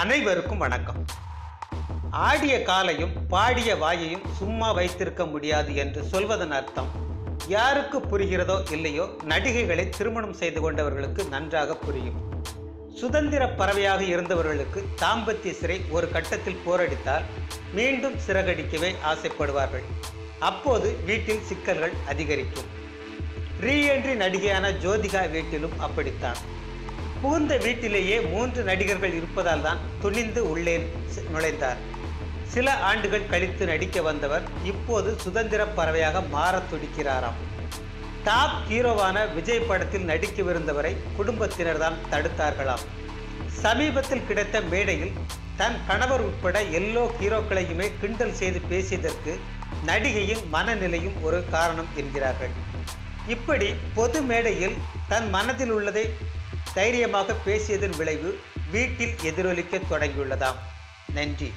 அனைவருக்கும் வணக்கம். ஆடிய காலையும் பாடிய வாயையும் சும்மா வைத்திருக்க முடியாது என்று சொல்வதன் அர்த்தம். யாருக்கு புரிகிறதோ இல்லையோ நடிகைகளை திருமணம் செய்து கொண்டவர்களுக்கு நன்றாக புரியும். சுதந்திர பறவையாக இருந்தவர்களுக்கு தாம்பத்திய சிறை ஒரு கட்டத்தில் போரடித்தால் மீண்டும் சிறகடிக்கவே ஆசைப்படுவார்கள். அப்போது வீட்டில் சிக்கல்கள் அதிகரிக்கும். ரீஎன்ட்ரி நடிகையான ஜோதிகா வீட்டிலும் அப்படித்தான். புகுந்த வீட்டிலேயே மூன்று நடிகர்கள் இருப்பதால் தான் துணிந்து உள்ளே நுழைந்தார். சில ஆண்டுகள் கழித்து நடிக்க வந்தவர் இப்போது சுதந்திர பறவையாக மாறத் துடிக்கிறாராம். டாப் ஹீரோவான விஜய் படத்தில் நடிக்கவிருந்தவரை குடும்பத்தினர் தான் தடுத்தார்களாம். சமீபத்தில் கிடைத்த மேடையில் தன் கணவர் உட்பட எல்லோ ஹீரோக்களையுமே கிண்டல் செய்து பேசியதற்கு நடிகையின் மனநிலையும் ஒரு காரணம் என்கிறார்கள். இப்படி பொது மேடையில் தன் மனதில் உள்ளதை தைரியமாக பேசியதன் விளைவு வீட்டில் எதிரொலிக்க தொடங்கியுள்ளதாம். நன்றி.